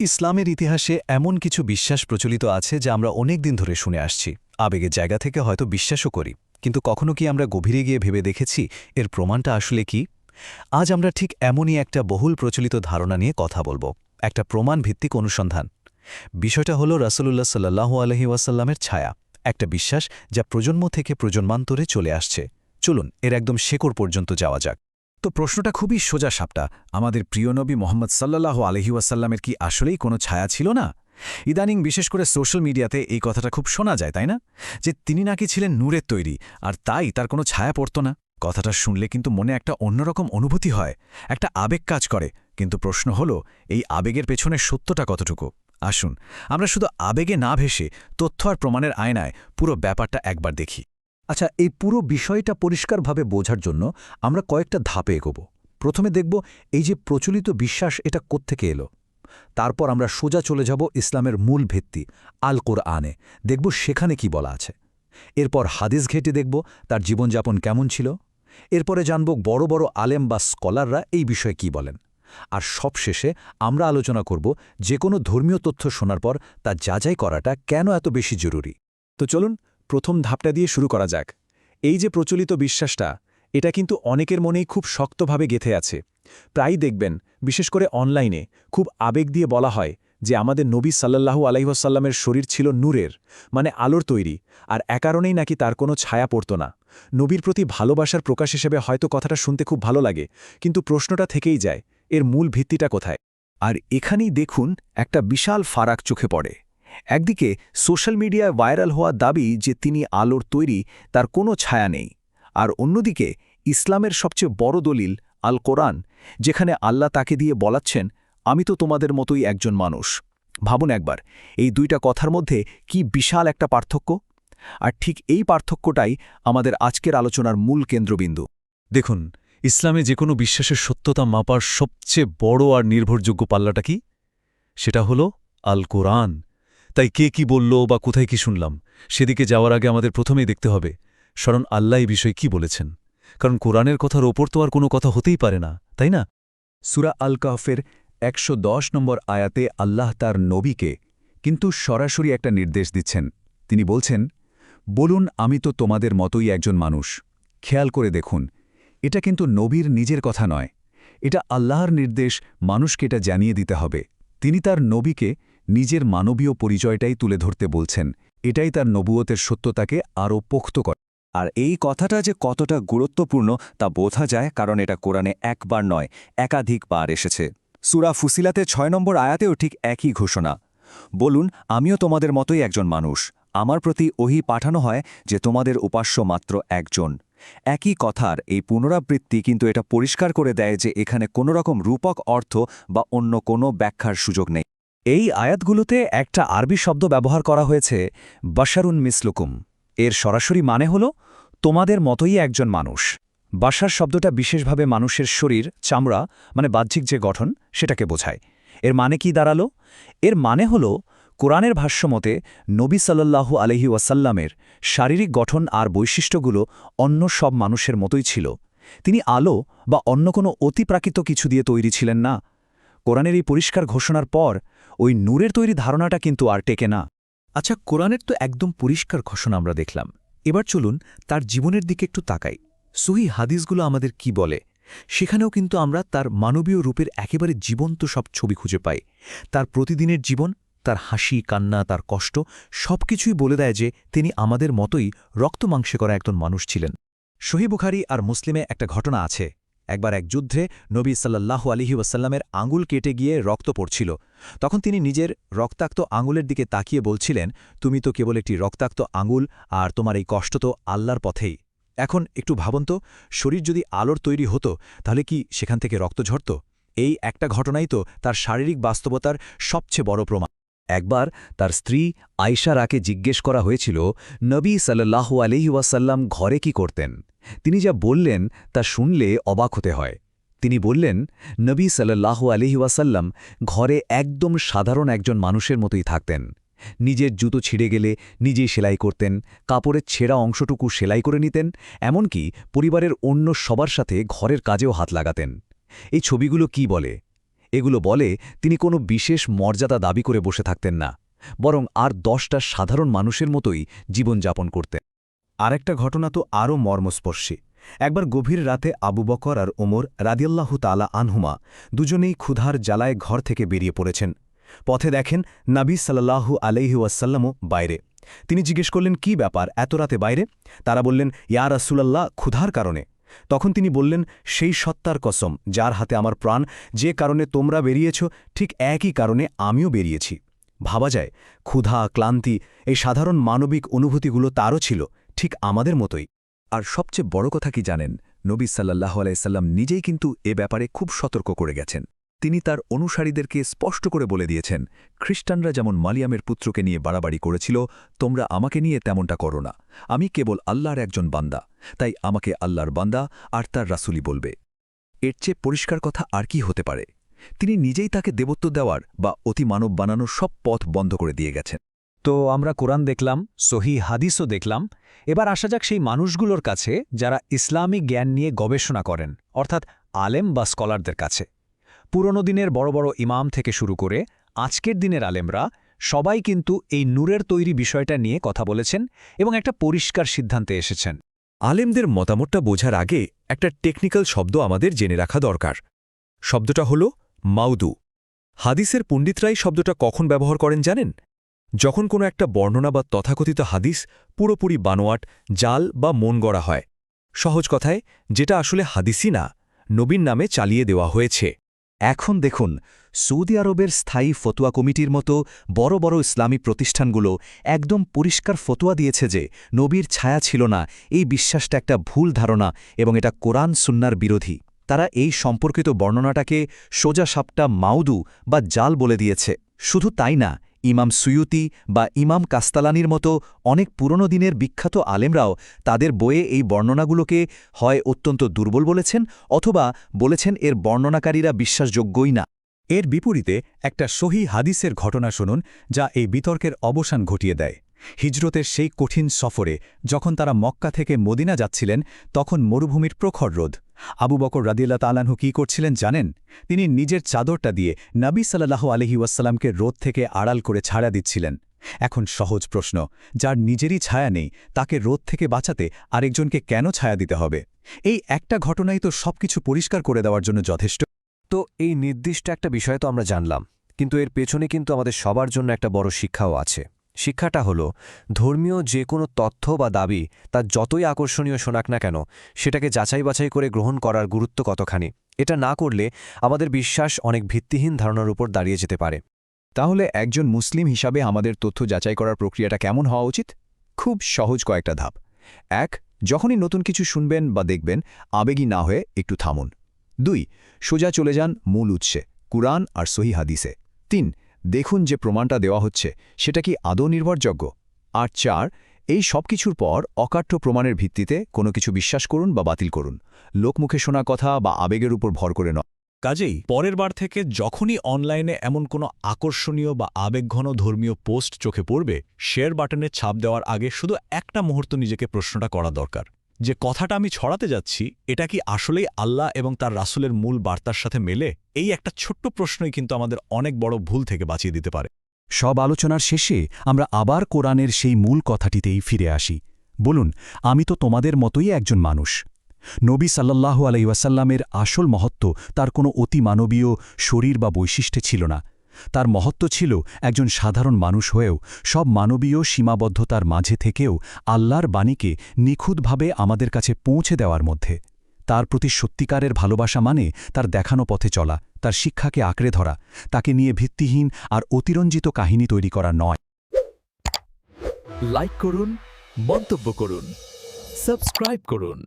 ইসলামের ইতিহাসে এমন কিছু বিশ্বাস প্রচলিত আছে যা আমরা অনেক দিন ধরে শুনে আসছি। আবেগের জায়গা থেকে হয়তো বিশ্বাসও করি, কিন্তু কখনো কি আমরা গভীরে গিয়ে ভেবে দেখেছি এর প্রমাণটা আসলে কি? আজ আমরা ঠিক এমনই একটা বহুল প্রচলিত ধারণা নিয়ে কথা বলব, একটা প্রমাণ ভিত্তিক অনুসন্ধান। বিষয়টা হলো রাসূলুল্লাহ সাল্লাহু আলহি ওয়াসাল্লামের ছায়া, একটা বিশ্বাস যা প্রজন্ম থেকে প্রজন্মান্তরে চলে আসছে। চলুন, এর একদম শেকড় পর্যন্ত যাওয়া যাক। তো প্রশ্নটা খুবই সোজা সাপটা। আমাদের প্রিয় নবী মোহাম্মদ সাল্লাহ আলহিউসাল্লামের কি আসলেই কোনো ছায়া ছিল না? ইদানিং বিশেষ করে সোশ্যাল মিডিয়াতে এই কথাটা খুব শোনা যায়, তাই না? যে তিনি নাকি ছিলেন নূরের তৈরি, আর তাই তার কোনো ছায়া পড়ত না। কথাটা শুনলে কিন্তু মনে একটা অন্যরকম অনুভূতি হয়, একটা আবেগ কাজ করে। কিন্তু প্রশ্ন হল, এই আবেগের পেছনে সত্যটা কতটুকু? আসুন, আমরা শুধু আবেগে না ভেসে তথ্য আর প্রমাণের আয়নায় পুরো ব্যাপারটা একবার দেখি। আচ্ছা এই পুরো বিষয়টা পরিষ্কারভাবে বোঝার জন্য আমরা কয়েকটা ধাপে এগোব। প্রথমে দেখব এই যে প্রচলিত বিশ্বাস এটা কোত্থেকে এলো। তারপর আমরা সোজা চলে যাব ইসলামের মূল ভিত্তি আল কোরআনে দেখব সেখানে কি বলা আছে। এরপর হাদিস ঘেটে দেখব তার জীবনযাপন কেমন ছিল। এরপরে জানব বড় বড় আলেম বা স্কলাররা এই বিষয়ে কি বলেন। আর সবশেষে আমরা আলোচনা করব যে কোনো ধর্মীয় তথ্য শোনার পর তা যাচাই করাটা কেন এত বেশি জরুরি। তো চলুন প্রথম ধাপটা দিয়ে শুরু করা যাক। এই যে প্রচলিত বিশ্বাসটা, এটা কিন্তু অনেকের মনেই খুব শক্তভাবে গেথে আছে। প্রায়ই দেখবেন, বিশেষ করে অনলাইনে, খুব আবেগ দিয়ে বলা হয় যে আমাদের নবী সাল্লাল্লাহু আলাইহসাল্লামের শরীর ছিল নূরের মানে আলোর তৈরি, আর একারণেই নাকি তার কোনো ছায়া পড়ত না। নবীর প্রতি ভালোবাসার প্রকাশ হিসেবে হয়তো কথাটা শুনতে খুব ভালো লাগে, কিন্তু প্রশ্নটা থেকেই যায়, এর মূল ভিত্তিটা কোথায়? আর এখানেই দেখুন, একটা বিশাল ফারাক চোখে পড়ে। একদিকে সোশ্যাল মিডিয়ায় ভাইরাল হওয়া দাবি যে তিনি আলোর তৈরি, তার কোনো ছায়া নেই। আর অন্যদিকে ইসলামের সবচেয়ে বড় দলিল আল কোরআন, যেখানে আল্লাহ তাকে দিয়ে বলাচ্ছেন, আমি তো তোমাদের মতোই একজন মানুষ। ভাবুন একবার, এই দুইটা কথার মধ্যে কি বিশাল একটা পার্থক্য? আর ঠিক এই পার্থক্যটাই আমাদের আজকের আলোচনার মূল কেন্দ্রবিন্দু। দেখুন, ইসলামে যে কোনো বিশ্বাসের সত্যতা মাপার সবচেয়ে বড় আর নির্ভরযোগ্য পাল্লাটা কি? সেটা হলো আল কোরআন। তাই কে কি বলল বা কোথায় কি শুনলাম? সেদিকে যাওয়ার আগে আমাদের প্রথমেই দেখতে হবে, স্মরণ আল্লাহ এই বিষয়ে কি বলেছেন। কারণ কোরআনের কথার ওপর তো আর কোনো কথা হতেই পারে না, তাই না? সুরা আল কাহফের একশো নম্বর আয়াতে আল্লাহ তার নবীকে কিন্তু সরাসরি একটা নির্দেশ দিচ্ছেন। তিনি বলছেন, বলুন, আমি তো তোমাদের মতোই একজন মানুষ। খেয়াল করে দেখুন, এটা কিন্তু নবীর নিজের কথা নয়। এটা আল্লাহর নির্দেশ, মানুষকে এটা জানিয়ে দিতে হবে। তিনি তার নবীকে নিজের মানবীয় পরিচয়টাই তুলে ধরতে বলছেন। এটাই তার নবুয়তের সত্যতাকে আরও পোক্ত করে। আর এই কথাটা যে কতটা গুরুত্বপূর্ণ তা বোঝা যায় কারণ এটা কোরআনে একবার নয়, একাধিকবার এসেছে। সুরা ফুসিলাতে ছয় নম্বর আয়াতেও ঠিক একই ঘোষণা। বলুন, আমিও তোমাদের মতোই একজন মানুষ। আমার প্রতি ওহি পাঠানো হয় যে তোমাদের উপাস্য মাত্র একজন। একই কথার এই পুনরাবৃত্তি কিন্তু এটা পরিষ্কার করে দেয় যে এখানে কোনো রকম রূপক অর্থ বা অন্য কোনো ব্যাখ্যার সুযোগ নেই। এই আয়াতগুলোতে একটা আরবি শব্দ ব্যবহার করা হয়েছে, বাশারুন মিসলুকুম। এর সরাসরি মানে হল, তোমাদের মতোই একজন মানুষ। বাসার শব্দটা বিশেষভাবে মানুষের শরীর, চামড়া মানে বাহ্যিক যে গঠন, সেটাকে বোঝায়। এর মানে কি দাঁড়াল? এর মানে হল, কোরআনের ভাষ্যমতে নবী সাল্লাল্লাহু আলহি ওয়াসাল্লামের শারীরিক গঠন আর বৈশিষ্ট্যগুলো অন্য সব মানুষের মতোই ছিল। তিনি আলো বা অন্য কোনো অতিপ্রাকৃত কিছু দিয়ে তৈরি ছিলেন না। কোরআনের এই পরিষ্কার ঘোষণার পর ওই নূরের তৈরি ধারণাটা কিন্তু আর টেকে না। আচ্ছা কোরআনের তো একদম পরিষ্কার ঘোষণা আমরা দেখলাম। এবার চলুন তার জীবনের দিকে একটু তাকাই। সহি হাদিসগুলো আমাদের কি বলে? সেখানেও কিন্তু আমরা তার মানবীয় রূপের একেবারে জীবন্ত সব ছবি খুঁজে পাই। তার প্রতিদিনের জীবন, তার হাসি, কান্না, তার কষ্ট সবকিছুই বলে দেয় যে তিনি আমাদের মতোই রক্তমাংসে করা একজন মানুষ ছিলেন। বুখারি আর মুসলিমে একটা ঘটনা আছে। একবার এক যুদ্ধে নবী সাল্লাল্লাহু আলিহি ওয়াসাল্লামের আঙুল কেটে গিয়ে রক্ত পড়ছিল। তখন তিনি নিজের রক্তাক্ত আঙুলের দিকে তাকিয়ে বলছিলেন, তুমি তো কেবল একটি রক্তাক্ত আঙুল, আর তোমার এই কষ্ট তো আল্লাহর পথেই। এখন একটু ভাবন তো, শরীর যদি আলোর তৈরি হতো, তাহলে কি সেখান থেকে রক্ত ঝরত? এই একটা ঘটনাই তো তার শারীরিক বাস্তবতার সবচেয়ে বড় প্রমাণ। একবার তার স্ত্রী আয়সারাকে জিজ্ঞেস করা হয়েছিল, নবী সাল্লাহু আলহিউসাল্লাম ঘরে কি করতেন? তিনি যা বললেন তা শুনলে অবাক হতে হয়। তিনি বললেন, নবী সাল্লাহু আলহিউসাল্লাম ঘরে একদম সাধারণ একজন মানুষের মতোই থাকতেন। নিজের জুতো ছিঁড়ে গেলে নিজেই সেলাই করতেন, কাপড়ের ছেঁড়া অংশটুকু সেলাই করে নিতেন, এমনকি পরিবারের অন্য সবার সাথে ঘরের কাজেও হাত লাগাতেন। এই ছবিগুলো কি বলে? এগুলো বলে তিনি কোনো বিশেষ মর্যাদা দাবি করে বসে থাকতেন না, বরং আর দশটা সাধারণ মানুষের মতোই জীবনযাপন করতেন। আরেকটা ঘটনা তো আরও মর্মস্পর্শী। একবার গভীর রাতে আবু বকর আর ওমর রাদিয়াল্লাহু তালা আনহুমা দুজনেই ক্ষুধার জ্বালায় ঘর থেকে বেরিয়ে পড়েছেন। পথে দেখেন নাবী সাল্লাল্লাহু আলাইহি ওয়াসাল্লামও বাইরে। তিনি জিজ্ঞেস করলেন, কি ব্যাপার? এত রাতে বাইরে? তারা বললেন, ইয়া রাসুলাল্লাহ, ক্ষুধার কারণে। তখন তিনি বললেন, সেই সত্তার কসম, যার হাতে আমার প্রাণ, যে কারণে তোমরা বেরিয়েছ, ঠিক একই কারণে আমিও বেরিয়েছি। ভাবা যায়, ক্ষুধা, ক্লান্তি, এই সাধারণ মানবিক অনুভূতিগুলো তারও ছিল, ঠিক আমাদের মতোই। আর সবচেয়ে বড় কথা কি জানেন, নবী সাল্লাহ আলাইসাল্লাম নিজেই কিন্তু এ ব্যাপারে খুব সতর্ক করে গেছেন। তিনি তার অনুসারীদেরকে স্পষ্ট করে বলে দিয়েছেন, খ্রিস্টানরা যেমন মালিয়ামের পুত্রকে নিয়ে বাড়াবাড়ি করেছিল, তোমরা আমাকে নিয়ে তেমনটা করো না। আমি কেবল আল্লাহর একজন বান্দা, তাই আমাকে আল্লাহর বান্দা আর তার রাসুলি বলবে। এর চেয়ে পরিষ্কার কথা আর কি হতে পারে? তিনি নিজেই তাকে দেবত্ব দেওয়ার বা অতি মানব বানানোর সব পথ বন্ধ করে দিয়ে গেছেন। তো আমরা কোরআন দেখলাম, সহি হাদিসও দেখলাম, এবার আসা যাক সেই মানুষগুলোর কাছে যারা ইসলামী জ্ঞান নিয়ে গবেষণা করেন, অর্থাৎ আলেম বা স্কলারদের কাছে। পুরনো দিনের বড় বড় ইমাম থেকে শুরু করে আজকের দিনের আলেমরা সবাই কিন্তু এই নূরের তৈরি বিষয়টা নিয়ে কথা বলেছেন এবং একটা পরিষ্কার সিদ্ধান্তে এসেছেন। আলেমদের মতামতটা বোঝার আগে একটা টেকনিক্যাল শব্দ আমাদের জেনে রাখা দরকার। শব্দটা হল মাউদু। হাদিসের পণ্ডিতরাই শব্দটা কখন ব্যবহার করেন জানেন? যখন কোনো একটা বর্ণনা বা তথাকথিত হাদিস পুরোপুরি বানোয়াট, জাল বা মন গড়া হয়। সহজ কথায়, যেটা আসলে হাদিসই না নবীন নামে চালিয়ে দেওয়া হয়েছে। এখন দেখুন, সৌদি আরবের স্থায়ী ফতোয়া কমিটির মতো বড় বড় ইসলামী প্রতিষ্ঠানগুলো একদম পরিষ্কার ফতোয়া দিয়েছে যে নবীর ছায়া ছিল না, এই বিশ্বাসটা একটা ভুল ধারণা এবং এটা কোরআন সুন্নার বিরোধী। তারা এই সম্পর্কিত বর্ণনাটাকে সোজা সাপটা মাউদু বা জাল বলে দিয়েছে। শুধু তাই না ইমাম সুয়ুতি বা ইমাম কাস্তালানির মতো অনেক পুরনো দিনের বিখ্যাত আলেমরাও তাদের বইয়ে এই বর্ণনাগুলোকে হয় অত্যন্ত দুর্বল বলেছেন অথবা বলেছেন এর বর্ণনাকারীরা বিশ্বাসযোগ্যই না। এর বিপরীতে একটা সহি হাদিসের ঘটনা শুনুন যা এই বিতর্কের অবসান ঘটিয়ে দেয়। হিজরতের সেই কঠিন সফরে যখন তারা মক্কা থেকে মদিনা যাচ্ছিলেন তখন মরুভূমির প্রখর রোদ। আবু বকর রাদিল্লা তালানহু কী করছিলেন জানেন? তিনি নিজের চাদরটা দিয়ে নবী সাল্লাহ আলহি ওয়াসাল্লামকে রোদ থেকে আড়াল করে ছাড়া দিচ্ছিলেন। এখন সহজ প্রশ্ন, যার নিজেরই ছায়া নেই, তাকে রোদ থেকে বাঁচাতে আরেকজনকে কেন ছায়া দিতে হবে? এই একটা ঘটনাই তো সবকিছু পরিষ্কার করে দেওয়ার জন্য যথেষ্ট। তো এই নির্দিষ্ট একটা বিষয় তো আমরা জানলাম, কিন্তু এর পেছনে কিন্তু আমাদের সবার জন্য একটা বড় শিক্ষাও আছে। শিক্ষাটা হলো, ধর্মীয় যে কোনো তথ্য বা দাবি তা যতই আকর্ষণীয় শোনাক না কেন, সেটাকে যাচাই বাছাই করে গ্রহণ করার গুরুত্ব কতখানি, এটা না করলে আমাদের বিশ্বাস অনেক ভিত্তিহীন ধারণার উপর দাঁড়িয়ে যেতে পারে। তাহলে একজন মুসলিম হিসাবে আমাদের তথ্য যাচাই করার প্রক্রিয়াটা কেমন হওয়া উচিত? খুব সহজ কয়েকটা ধাপ। এক, যখনই নতুন কিছু শুনবেন বা দেখবেন, আবেগী না হয়ে একটু থামুন। দুই, সোজা চলে যান মূল উৎসে, কুরআন আর সহি হাদিসে। তিন দেখুন যে প্রমাণটা দেওয়া হচ্ছে, সেটা কি আদৌ নির্ভরযোগ্য? আর চার, এই সব কিছুর পর অকাঠ্য প্রমাণের ভিত্তিতে কোনো কিছু বিশ্বাস করুন বা বাতিল করুন। লোকমুখে শোনা কথা বা আবেগের উপর ভর করে নয়। কাজেই পরের বার থেকে যখনই অনলাইনে এমন কোনো আকর্ষণীয় বা আবেগঘন ধর্মীয় পোস্ট চোখে পড়বে, শেয়ার বাটনে ছাপ দেওয়ার আগে শুধু একটা মুহূর্ত নিজেকে প্রশ্নটা করা দরকার। যে কথাটা আমি ছড়াতে যাচ্ছি, এটা কি আসলেই আল্লাহ এবং তার রাসুলের মূল বার্তার সাথে মেলে? এই একটা ছোট্ট প্রশ্নই কিন্তু আমাদের অনেক বড় ভুল থেকে বাঁচিয়ে দিতে পারে। সব আলোচনার শেষে আমরা আবার কোরআনের সেই মূল কথাটিতেই ফিরে আসি। বলুন, আমি তো তোমাদের মতোই একজন মানুষ। নবী সাল্লাল্লাহু আলাইসাল্লামের আসল মহত্ব তার কোনো অতি মানবীয় শরীর বা বৈশিষ্ট্যে ছিল না। তার মহত্ব ছিল একজন সাধারণ মানুষ হয়েও সব মানবীয় সীমাবদ্ধতার মাঝে থেকেও আল্লাহর বাণীকে নিখুঁতভাবে আমাদের কাছে পৌঁছে দেওয়ার মধ্যে। তার প্রতি সত্যিকারের ভালোবাসা মানে তার দেখানো পথে চলা, তার শিক্ষাকে আঁকড়ে ধরা, তাকে নিয়ে ভিত্তিহীন আর অতিরঞ্জিত কাহিনী তৈরি করা নয়। লাইক করুন, মন্তব্য করুন সাবস্ক্রাইব করুন।